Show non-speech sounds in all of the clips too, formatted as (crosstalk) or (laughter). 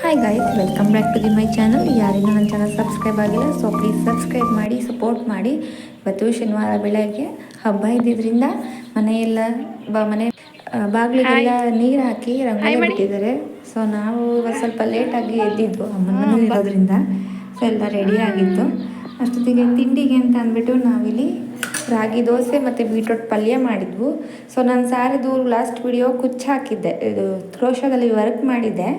Hi guys welcome back to the my channel ಯಾರಿಗೂ ನನ್ನ channel subscribe ಆಗಿಲ್ಲ so please subscribe ಮಾಡಿ support ಮಾಡಿ. ಇವತ್ತು ಶನಿವಾರ ಬೆಳಗ್ಗೆ ಹಬ್ಬ ಇದ್ದಿದ್ದರಿಂದ ಮನೆಯೆಲ್ಲ ಬ ಮನೆ ಬಾಗಿಲಿಗೆಲ್ಲ ನೀರು ಹಾಕಿ ರಂಗೋಲಿ ಬಿಟ್ಟಿದ್ದಾರೆ. ಸೊ ನಾವು ಇವತ್ತು ಸ್ವಲ್ಪ ಲೇಟಾಗಿ ಎದ್ದಿದ್ದು ಅಮ್ಮನ ಮನೇಲಿ ಇರೋದ್ರಿಂದ. ಸೊ ಎಲ್ಲ ರೆಡಿ ಆಗಿತ್ತು. ಅಷ್ಟೊತ್ತಿಗೆ ತಿಂಡಿಗೆ ಅಂತ ಅಂದ್ಬಿಟ್ಟು ನಾವಿಲ್ಲಿ ರಾಗಿ ದೋಸೆ ಮತ್ತು ಬೀಟ್ರೋಟ್ ಪಲ್ಯ ಮಾಡಿದ್ವು. ಸೊ ನಾನು ಸಾರಿದು ಲಾಸ್ಟ್ ವಿಡಿಯೋ ಕುಚ್ಚು ಹಾಕಿದ್ದೆ. ಇದು ಕ್ರೋಶದಲ್ಲಿ ವರ್ಕ್ ಮಾಡಿದ್ದೆ.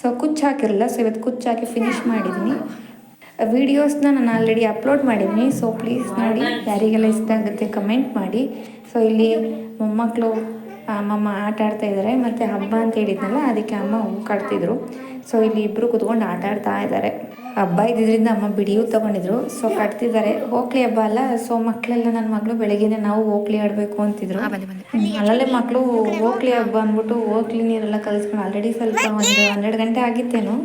ಸೊ ಕುಚ್ಚು ಹಾಕಿರಲ್ಲ ಸೊ ಇವತ್ತು ಕುಚ್ಚು ಹಾಕಿ ಫಿನಿಶ್ ಮಾಡಿದ್ದೀನಿ ವಿಡಿಯೋಸ್ನ ನಾನು ಆಲ್ರೆಡಿ ಅಪ್ಲೋಡ್ ಮಾಡಿದ್ದೀನಿ ಸೊ ಪ್ಲೀಸ್ ನೋಡಿ, ಯಾರಿಗೆಲ್ಲ ಇಷ್ಟ ಆಗುತ್ತೆ ಕಮೆಂಟ್ ಮಾಡಿ. ಸೊ ಇಲ್ಲಿ ಮೊಮ್ಮಕ್ಕಳು ಅಮ್ಮಮ್ಮ ಆಟ ಆಡ್ತಾ ಇದ್ದಾರೆ. ಮತ್ತು ಹಬ್ಬ ಅಂತ ಹೇಳಿದ್ನಲ್ಲ ಅದಕ್ಕೆ ಅಮ್ಮ ಹೂ ಕಟ್ತಿದ್ರು. ಸೊ ಇಲ್ಲಿ ಇಬ್ಬರು ಕುತ್ಕೊಂಡು ಆಟ ಆಡ್ತಾ ಇದ್ದಾರೆ. ಹಬ್ಬ ಇದ್ದಿದ್ದರಿಂದ ಅಮ್ಮ ಬಿಡಿಯೂ ತೊಗೊಂಡಿದ್ರು. ಸೊ ಕಟ್ತಿದ್ದಾರೆ. ಓಕ್ಲಿ ಹಬ್ಬ ಅಲ್ಲ ಸೊ ಮಕ್ಕಳೆಲ್ಲ ನನ್ನ ಮಗಳು ಬೆಳಗ್ಗೆನೆ ನಾವು ಓಕ್ಲಿ ಆಡಬೇಕು ಅಂತಿದ್ರು. ಅಲ್ಲಲ್ಲೇ ಮಕ್ಕಳು ಓಕ್ಲಿ ಹಬ್ಬ ಅಂದ್ಬಿಟ್ಟು ಓಕ್ಲಿ ನೀರೆಲ್ಲ ಕಲಿಸ್ಕೊಂಡು ಆಲ್ರೆಡಿ ಸ್ವಲ್ಪ ಒಂದು ಹನ್ನೆರಡು ಗಂಟೆ ಆಗಿತ್ತೇನು.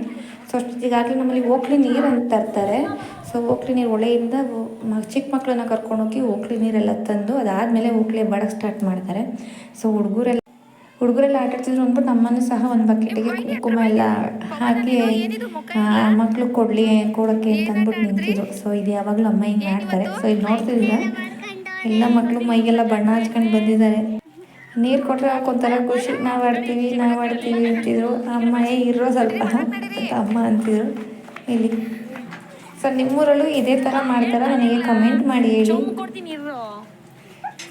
ಸೊ ಅಷ್ಟೊತ್ತಿಗಾಗಲೇ ನಮ್ಮಲ್ಲಿ ಓಕ್ಲಿ ನೀರು ಅಂತ ತರ್ತಾರೆ. ಸೊ ಓಕ್ಲಿ ನೀರು ಒಳೆಯಿಂದ ಚಿಕ್ಕ ಮಕ್ಕಳನ್ನ ಕರ್ಕೊಂಡೋಗಿ ಓಕ್ಲಿ ನೀರೆಲ್ಲ ತಂದು ಅದಾದಮೇಲೆ ಓಕ್ಲಿ ಬಡಕ್ಕೆ ಸ್ಟಾರ್ಟ್ ಮಾಡ್ತಾರೆ. ಸೊ ಹುಡುಗರೆಲ್ಲ ಹುಡುಗರೆಲ್ಲ ಆಟ ಆಡ್ತಿದ್ರು ಅಂದ್ಬಿಟ್ಟು ನಮ್ಮನ್ನು ಸಹ ಒಂದು ಬಕೆಟಿಗೆ ಕುಂಕುಮ ಎಲ್ಲ ಹಾಕಿ ಮಕ್ಕಳು ಕೊಡಲಿ, ಕೊಡೋಕ್ಕೆ ಅಂತ ಅಂದ್ಬಿಟ್ಟು ನಿಂತಿದ್ರು. ಸೊ ಇದು ಯಾವಾಗಲೂ ಅಮ್ಮ ಹಿಂಗೆ ಮಾಡ್ತಾರೆ. ಸೊ ಇಲ್ಲಿ ನೋಡ್ತಿದ್ದೀರ? ಎಲ್ಲ ಮಕ್ಕಳು ಮೈಗೆಲ್ಲ ಬಣ್ಣ ಹಚ್ಕೊಂಡು ಬಂದಿದ್ದಾರೆ. ನೀರು ಕೊಟ್ಟರೆ ಒಂಥರ ಖುಷಿ? ನಾವು ಆಡ್ತೀವಿ ನಾವು ಆಡ್ತೀವಿ ಅಂತಿದ್ರು. ಅಮ್ಮ, ಏ ಇರೋ ಸ್ವಲ್ಪ ಅಮ್ಮ ಅಂತಿದ್ರು. ಇಲ್ಲಿ ಸೊ ನಿಮ್ಮೂರಲ್ಲೂ ಇದೇ ಥರ ಮಾಡ್ತಾರ? ನನಗೆ ಕಮೆಂಟ್ ಮಾಡಿ ಹೇಳಿ.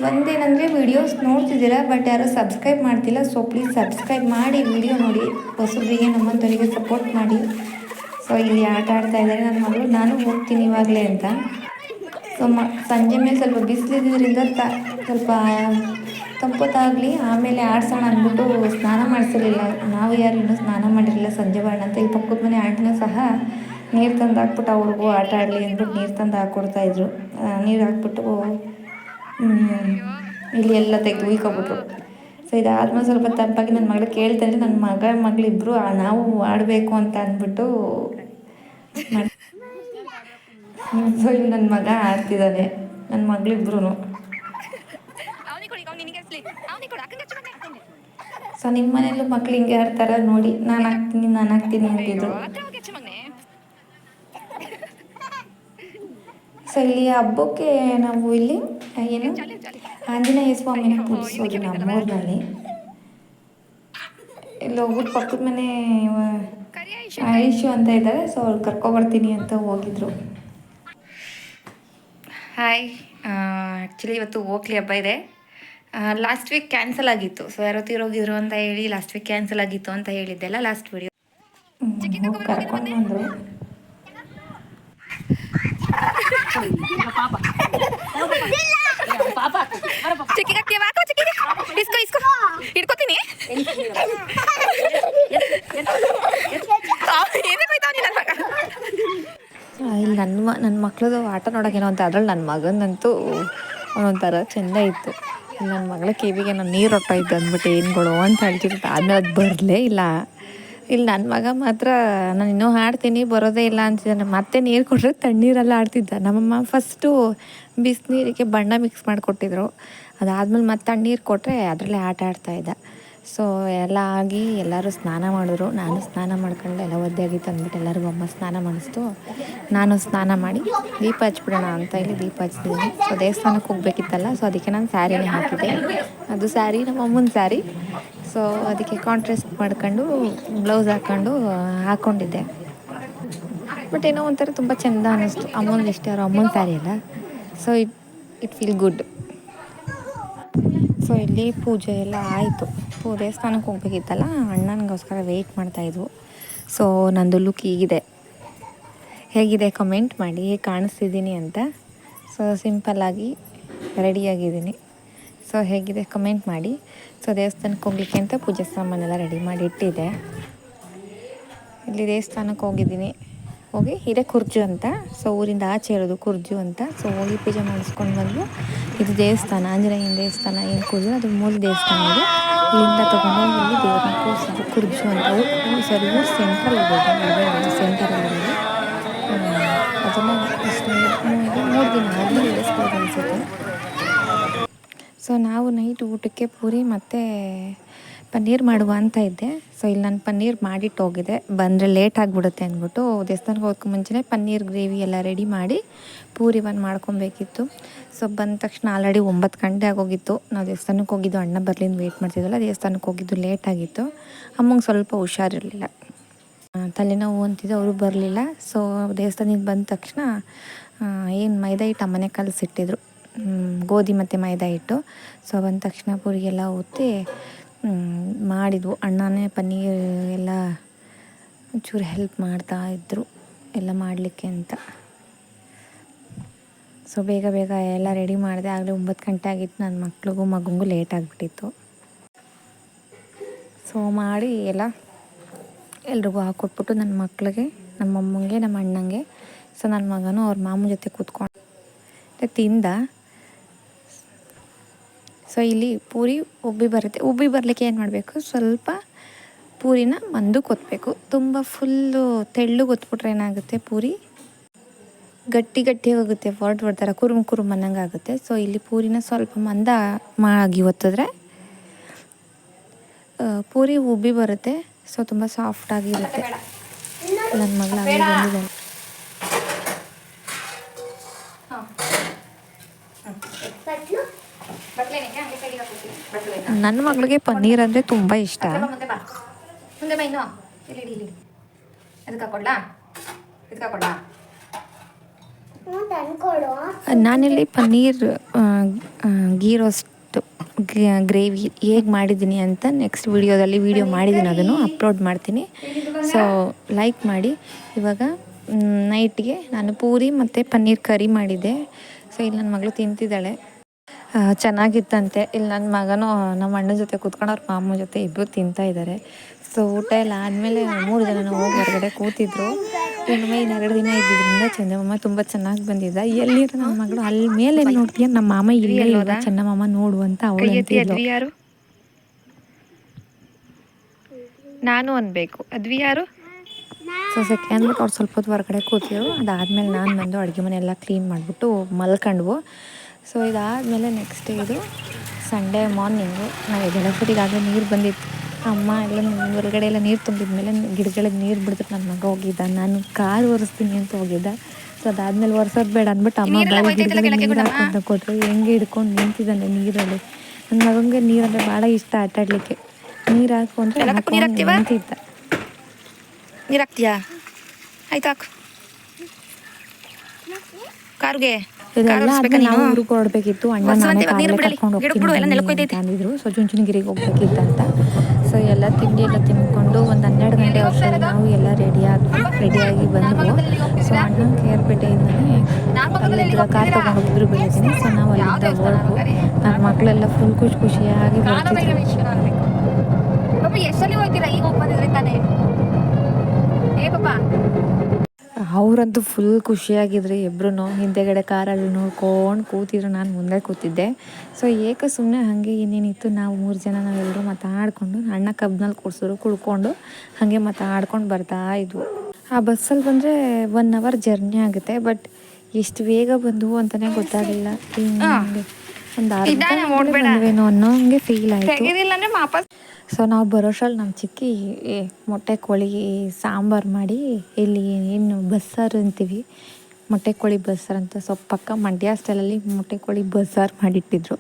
ಒಂದೇನಂದರೆ ವಿಡಿಯೋಸ್ ನೋಡ್ತಿದ್ದೀರ ಬಟ್ ಯಾರೂ ಸಬ್ಸ್ಕ್ರೈಬ್ ಮಾಡ್ತಿಲ್ಲ ಸೊ ಪ್ಲೀಸ್ ಸಬ್ಸ್ಕ್ರೈಬ್ ಮಾಡಿ ವಿಡಿಯೋ ನೋಡಿ. ಹೊಸಬ್ರಿಗೆ ನಮ್ಮಂಥವರಿಗೆ ಸಪೋರ್ಟ್ ಮಾಡಿ. ಸೊ ಇಲ್ಲಿ ಆಟ ಆಡ್ತಾ ಇದ್ದಾರೆ ನನ್ನ ಮಗಳು. ನಾನು ಹೋಗ್ತೀನಿ ಇವಾಗಲೇ ಅಂತ. ಸೊ ಮ ಸಂಜೆ ಮೇಲೆ ಸ್ವಲ್ಪ ಬಿಸಿಲಿದ್ದರಿಂದ ತ ಸ್ವಲ್ಪ ತಂಪತ್ತಾಗಲಿ ಆಮೇಲೆ ಆಡ್ಸೋಣ ಅಂದ್ಬಿಟ್ಟು ಸ್ನಾನ ಮಾಡಿಸಿರಲಿಲ್ಲ. ನಾವು ಯಾರು ಇನ್ನೂ ಸ್ನಾನ ಮಾಡಿರಲಿಲ್ಲ ಸಂಜೆ ಬಾಣ ಅಂತ ಈ ಪಕ್ಕದ ಮನೆ ಆಂಟಿನೂ ಸಹ. ನೀರು ತಂದು ಹಾಕ್ಬಿಟ್ಟು ಅವ್ರಿಗೂ ಆಟ ಆಡಲಿ ಅಂದ್ಬಿಟ್ಟು ನೀರು ತಂದು ಹಾಕ್ಕೊಡ್ತಾಯಿದ್ರು ನೀರು ಹಾಕ್ಬಿಟ್ಟು ಇಲ್ಲಿ ಎಲ್ಲ ತೆಗೆದು ಉಯ್ಕೊಬಿಟ್ರು. ಸೊ ಇದಾದ್ಮೇಲೆ ಸ್ವಲ್ಪ ತಂಪಾಗಿ ನನ್ನ ಮಗಳು ಕೇಳ್ತಾನೆ ನನ್ನ ಮಗ ಮಗಳಿಬ್ಬರು ನಾವು ಆಡಬೇಕು ಅಂತ ಅಂದ್ಬಿಟ್ಟು ಸೊ (laughs) ಇಲ್ಲಿ ನನ್ನ ಮಗ ಆಡ್ತಿದ್ದಾನೆ ನನ್ನ ಮಗಳಿಬ್ರು ಸೊ ನಿಮ್ಮ ಮನೇಲೂ ಮಕ್ಳು ಹಿಂಗೆ ಆಡ್ತಾರ ನೋಡಿ. ನಾನು ಹಾಕ್ತೀನಿ ನಾನು ಹಾಕ್ತೀನಿ ಅಂತಿದ್ರು. ಸೊ ಇಲ್ಲಿ ಹಬ್ಬಕ್ಕೆ ನಾವು ಇಲ್ಲಿ ಏನು? ಆಂಜನೇಯ ಸ್ವಾಮಿನ ಪೂಜಿಸೋದು ನಮ್ಮೂರಿನಲ್ಲಿ ಇಲ್ಲಿ ಹೋಗ್ಬಿಟ್ಟು ಪಕ್ಕದ ಮನೆ ಆಯುಷು ಅಂತ ಇದ್ದಾರೆ. ಸೊ ಅವ್ರು ಕರ್ಕೊಬರ್ತೀನಿ ಅಂತ ಹೋಗಿದ್ರು. ಹಾಯ್ ಆ್ಯಕ್ಚುಲಿ ಇವತ್ತು ಓಕ್ಲಿ ಹಬ್ಬ ಇದೆ. ಲಾಸ್ಟ್ ವೀಕ್ ಕ್ಯಾನ್ಸಲ್ ಆಗಿತ್ತು. ಸೊ ಯಾರೋ ತೀರೋಗಿದ್ರು ಅಂತ ಹೇಳಿ ಲಾಸ್ಟ್ ವೀಕ್ ಕ್ಯಾನ್ಸಲ್ ಆಗಿತ್ತು ಅಂತ ಹೇಳಿದ್ದೆಲ್ಲ ಲಾಸ್ಟ್ ವಿಡಿಯೋ ಕರ್ಕೊಂಡು ಬಂದರು. ಚಿಕ್ಕಿಗೆ ಹಾಕ್ತೀಯ ಹಾಕೋ ಚಿಕ್ಕಿ ಇಸ್ಕೋ ಇಸ್ಕೋ ಹಿಡ್ಕೋತೀನಿ ಇಲ್ಲಿ ನನ್ನ ಮ ನನ್ನ ಮಕ್ಳದು ಆಟ ನೋಡೋಕೇನೋ ಅಂತ ಅದ್ರಲ್ಲಿ ನನ್ನ ಮಗನಂತೂ ಒಂದೊಂಥರ ಚೆಂದ ಇತ್ತು ನನ್ನ ಮಗಳ ಕಿವಿಗೆ ನಾನು ನೀರು ಹೊಟ್ಟೋಯ್ತು ಅಂದ್ಬಿಟ್ಟು ಏನು ಕೊಡು ಅಂತ ಹೇಳ್ತಿತ್ತು ಆದ್ಮೇಲೆ ಅದು ಬರಲೇ ಇಲ್ಲ ಇಲ್ಲಿ ನನ್ನ ಮಗ ಮಾತ್ರ ನಾನು ಇನ್ನೂ ಹಾಡ್ತೀನಿ, ಬರೋದೇ ಇಲ್ಲ ಅಂತಿದ್ದಾನೆ ಮತ್ತೆ ನೀರು ಕೊಟ್ಟರೆ ತಣ್ಣೀರೆಲ್ಲ ಆಡ್ತಿದ್ದ. ನಮ್ಮಮ್ಮ ಫಸ್ಟು ಬಿಸಿನೀರಿಗೆ ಬಣ್ಣ ಮಿಕ್ಸ್ ಮಾಡಿಕೊಟ್ಟಿದ್ರು. ಅದಾದಮೇಲೆ ಮತ್ತೆ ತಣ್ಣೀರು ಕೊಟ್ಟರೆ ಅದರಲ್ಲೇ ಆಟ ಆಡ್ತಾ ಇದ್ದ. ಸೊ ಎಲ್ಲ ಆಗಿ ಎಲ್ಲರೂ ಸ್ನಾನ ಮಾಡಿದ್ರು. ನಾನು ಸ್ನಾನ ಮಾಡ್ಕೊಂಡು, ಎಲ್ಲ ಒದ್ದೆ ಆಗಿ ತಂದ್ಬಿಟ್ಟು ಎಲ್ಲರಿಗೂ ಅಮ್ಮ ಸ್ನಾನ ಮಾಡಿಸ್ತು. ನಾನು ಸ್ನಾನ ಮಾಡಿ ದೀಪ ಹಚ್ಬಿಡೋಣ ಅಂತ ಇಲ್ಲಿ ದೀಪ ಹಚ್ತಿದ್ದೀನಿ. ಸೊ ದೇವಸ್ಥಾನಕ್ಕೆ ಹೋಗ್ಬೇಕಿತ್ತಲ್ಲ ಸೊ ಅದಕ್ಕೆ ನಾನು ಸ್ಯಾರಿನೇ ಹಾಕಿದ್ದೆ. ಅದು ಸ್ಯಾರಿ ನಮ್ಮ ಅಮ್ಮನ ಸ್ಯಾರಿ ಸೊ ಅದಕ್ಕೆ ಕಾಂಟ್ರಾಸ್ಟ್ ಮಾಡ್ಕೊಂಡು ಬ್ಲೌಸ್ ಹಾಕ್ಕೊಂಡು ಹಾಕ್ಕೊಂಡಿದ್ದೆ ಬಟ್ ಏನೋ ಒಂಥರ ತುಂಬ ಚೆಂದ ಅನ್ನಿಸ್ತು. ಅಮ್ಮನ ಇಷ್ಟ ಅವ್ರ ಅಮ್ಮನ ಸ್ಯಾರಿ ಅಲ್ಲ. So it it feel good so ಇಲ್ಲಿ ಪೂಜೆ ಎಲ್ಲ ಆಯಿತು. ಪೂ, ದೇವಸ್ಥಾನಕ್ಕೆ ಹೋಗ್ಬೇಕಿತ್ತಲ್ಲ, ಅಣ್ಣನಿಗೋಸ್ಕರ ವೆಯ್ಟ್ ಮಾಡ್ತಾಯಿದ್ವು ಸೊ ನಂದು ಲುಕ್ ಹೀಗಿದೆ. ಹೇಗಿದೆ ಕಮೆಂಟ್ ಮಾಡಿ, ಹೇಗೆ ಕಾಣಿಸ್ತಿದ್ದೀನಿ ಅಂತ. ಸೊ ಸಿಂಪಲ್ಲಾಗಿ ರೆಡಿಯಾಗಿದ್ದೀನಿ ಸೊ ಹೇಗಿದೆ ಕಮೆಂಟ್ ಮಾಡಿ. ಸೊ ದೇವಸ್ಥಾನಕ್ಕೆ ಹೋಗ್ಲಿಕ್ಕೆ ಅಂತ ಪೂಜೆ ಸಾಮಾನೆಲ್ಲ ರೆಡಿ ಮಾಡಿ ಇಟ್ಟಿದೆ ಇಲ್ಲಿ ದೇವಸ್ಥಾನಕ್ಕೆ ಹೋಗಿದ್ದೀನಿ. ಹೋಗಿ ಇದೇ ಕುರ್ಜು ಅಂತ, ಸೊ ಊರಿಂದ ಆಚೆ ಇರೋದು ಕುರ್ಜು ಅಂತ, ಸೊ ಹೋಗಿ ಪೂಜೆ ಮಾಡಿಸ್ಕೊಂಡು ಬಂದು ಇದು ದೇವಸ್ಥಾನ, ಆಂಜನೇಯನ ದೇವಸ್ಥಾನ, ಏನು ಕುರ್ಜು? ಅದು ಮೂಲ ದೇವಸ್ಥಾನ ಇದೆ. ಇಲ್ಲಿಂದ ತಗೊಂಡು ಇಲ್ಲಿ ದೇವ್ರನ್ನ ಕೂರಿಸಿದ್ರು ಕುರ್ಜು ಅಂತ. ಊರು ಸರಿ ಊರು ಸೆಂಟ್ರಲ್ ಇರೋದು ಸೆಂಟರಲ್ಲಿ ಸೊ ನಾವು ನೈಟ್ ಊಟಕ್ಕೆ ಪೂರಿ ಮತ್ತು ಪನ್ನೀರ್ ಮಾಡುವ ಅಂತ ಇದ್ದೆ. ಸೊ ಇಲ್ಲಿ ನಾನು ಪನ್ನೀರ್ ಮಾಡಿಟ್ಟು ಹೋಗಿದೆ ಬಂದರೆ ಲೇಟ್ ಆಗಿಬಿಡುತ್ತೆ ಅಂದ್ಬಿಟ್ಟು ದೇವಸ್ಥಾನಕ್ಕೆ ಹೋಗೋಕ್ಕೆ ಮುಂಚೆನೇ ಪನ್ನೀರ್ ಗ್ರೇವಿ ಎಲ್ಲ ರೆಡಿ ಮಾಡಿ ಪೂರಿ ಒಂದು ಮಾಡ್ಕೊಬೇಕಿತ್ತು. ಸೊ ಬಂದ ತಕ್ಷಣ ಆಲ್ರೆಡಿ ಒಂಬತ್ತು ಗಂಟೆ ಆಗೋಗಿತ್ತು. ನಾವು ದೇವಸ್ಥಾನಕ್ಕೆ ಹೋಗಿದ್ದು, ಅಣ್ಣ ಬರ್ಲಿಂದ ವೇಟ್ ಮಾಡ್ತಿದ್ವಲ್ಲ ದೇವಸ್ಥಾನಕ್ಕೆ ಹೋಗಿದ್ದು ಲೇಟ್ ಆಗಿತ್ತು. ಅಮ್ಮಂಗೆ ಸ್ವಲ್ಪ ಹುಷಾರಿರಲಿಲ್ಲ. ತಲೆನೋವು ಅಂತಿದ್ದು ಅವರು ಬರಲಿಲ್ಲ. ಸೊ ದೇವಸ್ಥಾನಕ್ಕೆ ಬಂದ ತಕ್ಷಣ ಏನು ಮೈದಾ ಹಿಟ್ಟು ಅಮ್ಮನೆ ಕಲಸಿಟ್ಟಿದ್ರು. ಗೋಧಿ ಮತ್ತು ಮೈದಾ ಹಿಟ್ಟು. ಸೊ ಬಂದ ತಕ್ಷಣ ಪೂರಿಗೆಲ್ಲ ಮ್, ಮಾಡಿದ್ವು. ಅಣ್ಣನೇ ಪನ್ನೀರ್ ಎಲ್ಲ ಒಂಚೂರು ಹೆಲ್ಪ್ ಮಾಡ್ತಾ ಇದ್ದರು ಎಲ್ಲ ಮಾಡಲಿಕ್ಕೆ ಅಂತ. ಸೊ ಬೇಗ ಬೇಗ ಎಲ್ಲ ರೆಡಿ ಮಾಡಿದೆ. ಆಗಲೇ ಒಂಬತ್ತು ಗಂಟೆ ಆಗಿತ್ತು. ನನ್ನ ಮಕ್ಳಿಗೂ ಮಗುಗೂ ಲೇಟ್ ಆಗಿಬಿಟ್ಟಿತ್ತು. ಸೊ ಮಾಡಿ ಎಲ್ಲ ಎಲ್ರಿಗೂ ಹಾಕ್ಕೊಟ್ಬಿಟ್ಟು ನನ್ನ ಮಕ್ಳಿಗೆ ನಮ್ಮ ಅಮ್ಮಂಗೆ ನಮ್ಮ ಅಣ್ಣಂಗೆ. ಸೊ ನನ್ನ ಮಗನೂ ಅವ್ರ ಮಾಮನ ಜೊತೆ ಕೂತ್ಕೊಂಡು ತಿಂದ. ಸೊ ಇಲ್ಲಿ ಪೂರಿ ಉಬ್ಬಿ ಬರುತ್ತೆ. ಉಬ್ಬಿ ಬರಲಿಕ್ಕೆ ಏನು ಮಾಡಬೇಕು? ಸ್ವಲ್ಪ ಪೂರಿನ ಮಂದು ಕೊತ್ತಬೇಕು ತುಂಬ ಫುಲ್ಲು ತೆಳ್ಳು ಗೊತ್ಬಿಟ್ರೆ ಏನಾಗುತ್ತೆ ಪೂರಿ? ಗಟ್ಟಿ ಗಟ್ಟಿ ಹೋಗುತ್ತೆ ವರ್ಡ್ ಥರ ಕುರುಮ್ ಕುರುಮ್ ಅನ್ನಂಗೆ ಆಗುತ್ತೆ. ಸೊ ಇಲ್ಲಿ ಪೂರಿನ ಸ್ವಲ್ಪ ಮಂದ ಮಾಗಿ ಒತ್ತಿದ್ರೆ ಪೂರಿ ಉಬ್ಬಿ ಬರುತ್ತೆ. ಸೊ ತುಂಬ ಸಾಫ್ಟಾಗಿರುತ್ತೆ ನನ್ನ ಮಗಳ ನನ್ನ ಮಗಳಿಗೆ ಪನ್ನೀರ್ ಅಂದರೆ ತುಂಬ ಇಷ್ಟ. ಮುಂದೆ ಬಾ. ಮುಂದೆ ಬಾ ಇನ್ನು. ಇಲ್ಲಿ ಇಲ್ಲಿ ಇಲ್ಲಿ. ಅದಕ್ಕೆ ಹಾಕೊಡ್ಲಾ? ಇದಕ್ಕೆ ಹಾಕೊಡ್ಲಾ? ನಾನಿಲ್ಲಿ ಪನ್ನೀರ್ ಗೀ ರೋಸ್ಟ್ ಗ್ರೇವಿ ಹೇಗೆ ಮಾಡಿದ್ದೀನಿ ಅಂತ ನೆಕ್ಸ್ಟ್ ವಿಡಿಯೋದಲ್ಲಿ ವಿಡಿಯೋ ಮಾಡಿದ್ದೀನಿ ಅದನ್ನು ಅಪ್ಲೋಡ್ ಮಾಡ್ತೀನಿ. ಸೊ ಲೈಕ್ ಮಾಡಿ. ಇವಾಗ ನೈಟ್ಗೆ ನಾನು ಪೂರಿ ಮತ್ತು ಪನ್ನೀರ್ ಕರಿ ಮಾಡಿದ್ದೆ. ಸೊ ಇಲ್ಲಿ ನನ್ನ ಮಗಳು ತಿಂತಿದ್ದಾಳೆ. ಚೆನ್ನಾಗಿತ್ತಂತೆ. ಇಲ್ಲಿ ನನ್ನ ಮಗನೂ ನಮ್ಮ ಅಣ್ಣನ ಜೊತೆ ಕೂತ್ಕೊಂಡು ಅವ್ರ ಮಾಮ ಜೊತೆ ಇಬ್ಬರು ತಿಂತಾ ಇದ್ದಾರೆ ಸೊ ಊಟ ಎಲ್ಲ ಆದಮೇಲೆ ಮೂರು ಜನ ಹೋಗಿ ಹೊರಗಡೆ ಕೂತಿದ್ರು. ಹುಣ್ಣಿಮೆ ಇನ್ನು ಎರಡು ದಿನ ಇದ್ದಿದ್ದರಿಂದ ಚಂದಮಾಮ ತುಂಬ ಚೆನ್ನಾಗಿ ಬಂದಿದ್ದ. ಎಲ್ಲಿರ ನನ್ನ ಮಗಳು ಅಲ್ಲಿ ಮೇಲೆ ನೋಡ್ತೀಯ? ನಮ್ಮ ಮಾಮ ಇಲ್ಲೇ ಹೋದ ಚಂದಮಾಮ ನೋಡು ಅಂತ ಅವಳು ಅಂತಿದ್ಲು. ಯಾರು? ನಾನು ಅನ್ಬೇಕು. ಅದ್ವಿ ಯಾರು? ಸೊ ಸೆಕೆ ಅಂದ್ಬಿಟ್ಟು ಅವ್ರು ಸ್ವಲ್ಪ ಹೊತ್ತು ಹೊರಗಡೆ ಕೂತಿದ್ರು. ಅದಾದಮೇಲೆ ನಾನು ಬಂದು ಅಡುಗೆ ಮನೆ ಎಲ್ಲ ಕ್ಲೀನ್ ಮಾಡಿಬಿಟ್ಟು ಮಲ್ಕೊಂಡ್ವು. ಸೊ ಇದಾದಮೇಲೆ ನೆಕ್ಸ್ಟ್ ಇದು ಸಂಡೇ ಮಾರ್ನಿಂಗು ನಾವು ಎದ್ದೇಳೋಷ್ಟೊತ್ತಿಗಾಗಲೇ ನೀರು ಬಂದಿತ್ತು. ಅಮ್ಮ ಎಲ್ಲ ಹೊರಗಡೆ ಎಲ್ಲ ನೀರು ತುಂಬಿದ್ಮೇಲೆ ಗಿಡಗಳಿಗೆ ನೀರು ಬಿಡ್ತಿತ್ತು ನನ್ನ ಮಗ ಹೋಗಿದ್ದ. ನಾನು ಕಾರ್ ಒರೆಸ್ತೀನಿ ಅಂತ ಹೋಗಿದ್ದ. ಸೊ ಅದಾದ್ಮೇಲೆ ಒರೆಸೋದು ಬೇಡ ಅಂದ್ಬಿಟ್ಟು ಅಮ್ಮ ಗಿಡಗಳಿಗೆ ನೀರು? ಹಾಕೊಂತ ಕೊಟ್ಟರು ಹೆಂಗೆ ಹಿಡ್ಕೊಂಡು ನಿಂತಿದ್ದಾನೆ ನೀರಲ್ಲಿ. ನನ್ನ ಮಗಂಗೆ ನೀರಂದರೆ ಭಾಳ ಇಷ್ಟ ಆಟಾಡಲಿಕ್ಕೆ ನೀರು ಹಾಕೊಂಡ್ರೆ ಎಲ್ಲದಕ್ಕೂ ನೀರ್ ಹಾಕೊಂಡು ಹಾಕ್ತೀವಾ? ನಿಂತಿದ್ದ. ನೀರು ಹಾಕ್ತೀಯಾ? ಆಯ್ತು ಹಾಕು. ಕಾರುಗೆ? ಕಾರು ಇದೆಲ್ಲ ನಾವು ನೀನು ಊರಿಗೆ ಹೊರಡ್ಬೇಕಿತ್ತು ಅಣ್ಣ ನಾನೇ ಕಾರಲ್ಲೇ ಕರ್ಕೊಂಡು ಹೋಗ್ತೀನಿ. ಅಂದಿದ್ರು. ಸೊ ಚುಂಚನಗಿರಿಗೆ ಹೋಗ್ಬೇಕಿತ್ತಂತ. ಸೊ ಎಲ್ಲ ತಿಂಡಿ ಎಲ್ಲ ತಿನ್ಕೊಂಡು ಒಂದು ಹನ್ನೆರಡು ಗಂಟೆ ವರ್ಷ ನಾವು ಎಲ್ಲ ರೆಡಿ ಆದ್ವಿ ರೆಡಿಯಾಗಿ ಬಂದವು. ಸೊ ಅಣ್ಣ ಕೇರ್ಪೇಟೆಯಿಂದನೇ ಅಲ್ಲಿದ್ದ ಕಾರ್ ತಗೊಂಡು ಹೋಗಿದ್ರು ಬೆಳಗ್ಗೆ ಸೊ ನಾವು ಅಲ್ಲಿಂದ ಹೊರಟು. ನನ್ನ ಮಕ್ಕಳೆಲ್ಲ ಫುಲ್ ಖುಷಿ ಖುಷಿಯಾಗಿ ಬರ್ತಿದ್ರು. ಎಷ್ಟಲ್ಲಿ ಅವರಂತೂ ಫುಲ್ ಖುಷಿಯಾಗಿದ್ರಿ ಇಬ್ಬರೂ ಹಿಂದೆಗಡೆ ಕಾರಲ್ಲಿ ನೋಡ್ಕೊಂಡು ಕೂತಿದ್ರು. ನಾನು ಮುಂದೆ ಕೂತಿದ್ದೆ. ಸೊ ಏಕ ಸುಮ್ಮನೆ ಹಾಗೆ ಇನ್ನೇನಿತ್ತು? ನಾವು ಮೂರು ಜನ ನಾವೆಲ್ಲರೂ ಮಾತಾಡಿಕೊಂಡು ಅಣ್ಣ ಕಬ್ನಲ್ಲಿ ಕೂಡ್ಸಿದ್ರು ಕುಳ್ಕೊಂಡು ಹಾಗೆ ಮಾತಾಡ್ಕೊಂಡು ಬರ್ತಾ ಇದ್ವು. ಆ ಬಸ್ಸಲ್ಲಿ ಬಂದರೆ ಒನ್ ಅವರ್ ಜರ್ನಿ ಆಗುತ್ತೆ. ಬಟ್ ಎಷ್ಟು ಬೇಗ ಬಂದವು ಅಂತಲೇ ಗೊತ್ತಾಗಲಿಲ್ಲ. ಹಿಂಗೆ ಒಂದು. ಬಂದ್ವೇನೋ ಅನ್ನೋ ಹಂಗೆ ಫೀಲ್ ಆಯಿತು. ವಾಪಸ್ ಸೊ ನಾವು ಬರೋಷಲ್ಲಿ ನಮ್ಮ ಚಿಕ್ಕಿ ಏ, ಮೊಟ್ಟೆ ಕೋಳಿ ಸಾಂಬಾರು ಮಾಡಿ ಇಲ್ಲಿ ಏನು ಬಸ್ಸಾರು ಅಂತೀವಿ ಮೊಟ್ಟೆ ಕೋಳಿ ಬಸ್ಸಾರು ಅಂತ ಸೊ ಪಕ್ಕ ಮಂಡ್ಯ ಸ್ಟೈಲಲ್ಲಿ ಮೊಟ್ಟೆ ಕೋಳಿ ಬಸ್ಸಾರು ಮಾಡಿಟ್ಟಿದ್ರು.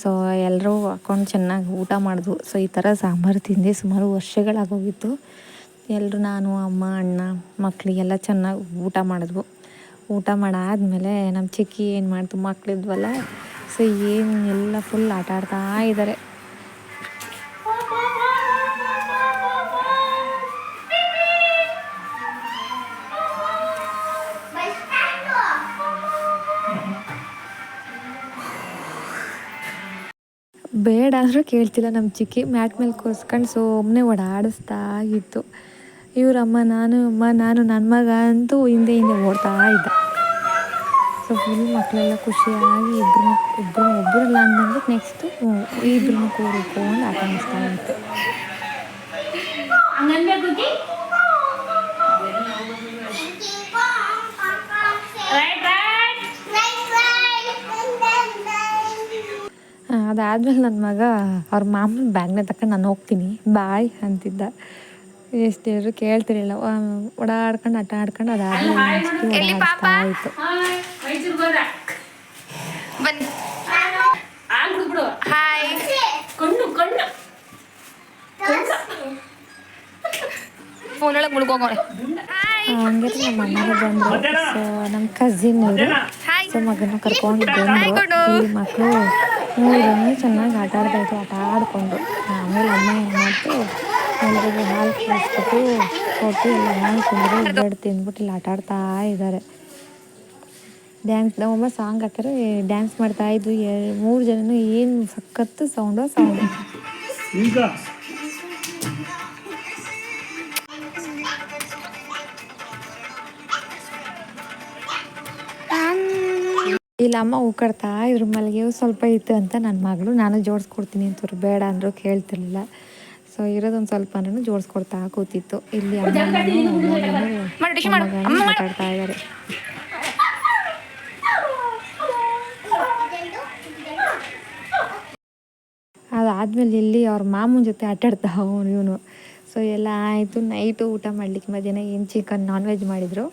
ಸೊ ಎಲ್ಲರೂ ಹಾಕೊಂಡು ಚೆನ್ನಾಗಿ ಊಟ ಮಾಡಿದ್ವು. ಸೊ ಈ ಥರ ಸಾಂಬಾರು ತಿಂದೆ ಸುಮಾರು ವರ್ಷಗಳಾಗೋಗಿತ್ತು. ಎಲ್ಲರೂ ನಾನು ಅಮ್ಮ ಅಣ್ಣ ಮಕ್ಕಳಿಗೆಲ್ಲ ಚೆನ್ನಾಗಿ ಊಟ ಮಾಡಿದ್ವು. ಊಟ ಮಾಡಾದಮೇಲೆ ನಮ್ಮ ಚಿಕ್ಕಿ ಏನು ಮಾಡ್ತು ಮಕ್ಕಳಿದ್ವಲ್ಲ ಸೊ ಏನು ಎಲ್ಲ ಫುಲ್ ಆಟ ಆಡ್ತಾ ಇದ್ದಾರೆ ಬೇಡ ಅಂದರೂ ಕೇಳ್ತಿಲ್ಲ ನಮ್ಮ ಚಿಕ್ಕಿ. ಮ್ಯಾಟ್ ಮೇಲೆ ಕೂರಿಸ್ಕೊಂಡು ಸುಮ್ಮನೆ ಓಡಾಡಿಸ್ತಾ ಇತ್ತು. ಇವರಮ್ಮ, ನಾನು, ಅಮ್ಮ, ನಾನು ನನ್ನ ಮಗ ಅಂತೂ ಹಿಂದೆ ಹಿಂದೆ ಓಡ್ತಾ ಇದ್ದ. ಸೊ ಫುಲ್ ಮಕ್ಕಳೆಲ್ಲ ಖುಷಿಯಾಗಿ ಇಬ್ಬರು ಇಬ್ಬರು ಒಬ್ಬರಲ್ಲ ಅಂದಂಗೆ ನೆಕ್ಸ್ಟು ಇಬ್ಬರನ್ನು ಕೂರಿಕೊಂಡು ಆಟ ಆಡಿಸ್ತಾ ಇತ್ತು ಅದಾದ್ಮೇಲೆ ನನ್ನ ಮಗ ಅವ್ರ ಮಾಮನ ಬ್ಯಾಗ್ನ ತಕೊಂಡು ನಾನು ಹೋಗ್ತೀನಿ. ಬಾಯ್ ಅಂತಿದ್ದ. ಎಷ್ಟು ಹೇಳಿದ್ರು ಕೇಳ್ತಿರಲಿಲ್ಲ ಓಡಾಡ್ಕೊಂಡು ಆಟ ಆಡ್ಕೊಂಡು ಅದಾದ್ಮೇಲೆ ಬನ್ನಿ ಬಿಡು ಹಾಯ್ ಕಣ್ಣು ಕಣ್ಣು. ಹಂಗೆ ನಮ್ಮ ಅಣ್ಣರು ಬಂದರು. ಸೊ ನಮ್ಮ ಕಸಿನ್ ಅವರು ಹಾಯ್. ಸೊ ಮಗನ ಕರ್ಕೊಂಡು ಬಂದರು. ಈ ಮಕ್ಕಳು ಮೂರು ಜನ ಚೆನ್ನಾಗಿ ಆಟ ಆಡ್ತಾಯಿದ್ರು ಆಟ ಆಡಿಕೊಂಡು. ಆಮೇಲೆ ಅಮ್ಮ ಏನು ಮಾಡ್ತು? ಎಲ್ರಿಗೂ ಹಾಲು ಕುಡಿಸ್ಬಿಟ್ಟು ಕೊಟ್ಟು ಎಲ್ಲ ತಿಂದರೆ ಬ್ರೆಡ್ ತಿಂದ್ಬಿಟ್ಟು ಇಲ್ಲಿ ಆಟ ಆಡ್ತಾ ಇದ್ದಾರೆ. ಡ್ಯಾನ್ಸ್ ನಮ್ಮಮ್ಮ ಸಾಂಗ್ ಹಾಕಿದ್ರೆ ಡ್ಯಾನ್ಸ್ ಮಾಡ್ತಾ ಇದ್ದು ಮೂರು ಜನನು ಏನು ಸಖತ್ತು ಸೌಂಡು ಸೌಂಡ್ ಈಗ ಇಲ್ಲ ಅಮ್ಮ ಹೂಕಾಡ್ತಾ ಇದ್ರ ಮಲ್ಲಿಗೆ ಸ್ವಲ್ಪ ಇತ್ತು ಅಂತ ನನ್ನ ಮಗಳು ನಾನು ಜೋಡಿಸ್ಕೊಡ್ತೀನಿ ಅಂತವ್ರು ಬೇಡ ಅಂದರು ಕೇಳ್ತಿರ್ಲಿಲ್ಲ. ಸೊ ಇರೋದೊಂದು ಸ್ವಲ್ಪ ಜೋಡಿಸ್ಕೊಡ್ತಾ ಕೂತಿತ್ತು. ಇಲ್ಲಿ ಅಮ್ಮ. ಆಟಾಡ್ತಾ ಇದ್ದಾರೆ. ಅದಾದ್ಮೇಲೆ ಇಲ್ಲಿ ಅವ್ರ ಮಾಮೂನ ಜೊತೆ ಆಟಾಡ್ತಾ ಅವನು ಇವನು. ಸೊ ಎಲ್ಲ ಆಯಿತು. ನೈಟು ಊಟ ಮಾಡ್ಲಿಕ್ಕೆ ಮಧ್ಯಾಹ್ನ ಏನು ಚಿಕನ್ ನಾನ್ ವೆಜ್ ಮಾಡಿದರು.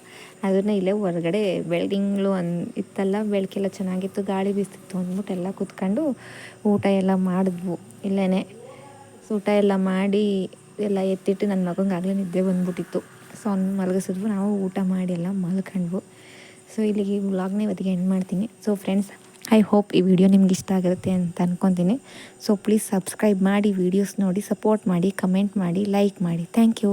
ಅದನ್ನು ಇಲ್ಲೇ ಹೊರಗಡೆ ಬೆಳಗಿಂಗ್ಳು ಅನ್ ಇತ್ತಲ್ಲ ಬೆಳಕೆಲ್ಲ ಚೆನ್ನಾಗಿತ್ತು. ಗಾಳಿ ಬೀಸ್ತಿತ್ತು ಅಂದ್ಬಿಟ್ಟು ಎಲ್ಲ ಕೂತ್ಕೊಂಡು ಊಟ ಎಲ್ಲ ಮಾಡಿದ್ವು. ಇಲ್ಲೇ ಊಟ ಎಲ್ಲ ಮಾಡಿ ಎಲ್ಲ ಎತ್ತಿಟ್ಟು ನನ್ನ ಮಗಂಗೆ ಆಗಲೇ ನಿದ್ದೆ ಬಂದ್ಬಿಟ್ಟಿತ್ತು. ಸೊ ಅವ್ನು ಮಲಗಿಸಿದ್ವು. ನಾವು ಊಟ ಮಾಡಿ ಎಲ್ಲ ಮಲ್ಕೊಂಡ್ವು. ಸೊ ಇಲ್ಲಿಗೆ ವ್ಲಾಗ್ನ ಇವತ್ತಿಗೆ ಎಂಡ್ ಮಾಡ್ತೀನಿ. ಸೊ ಫ್ರೆಂಡ್ಸ್ ಐ ಹೋಪ್ ಈ ವಿಡಿಯೋ ನಿಮ್ಗೆ ಇಷ್ಟ ಆಗಿರುತ್ತೆ ಅಂತ ಅಂದ್ಕೊತೀನಿ ಸೊ ಪ್ಲೀಸ್ ಸಬ್ಸ್ಕ್ರೈಬ್ ಮಾಡಿ ವೀಡಿಯೋಸ್ ನೋಡಿ ಸಪೋರ್ಟ್ ಮಾಡಿ ಕಮೆಂಟ್ ಮಾಡಿ ಲೈಕ್ ಮಾಡಿ. Thank you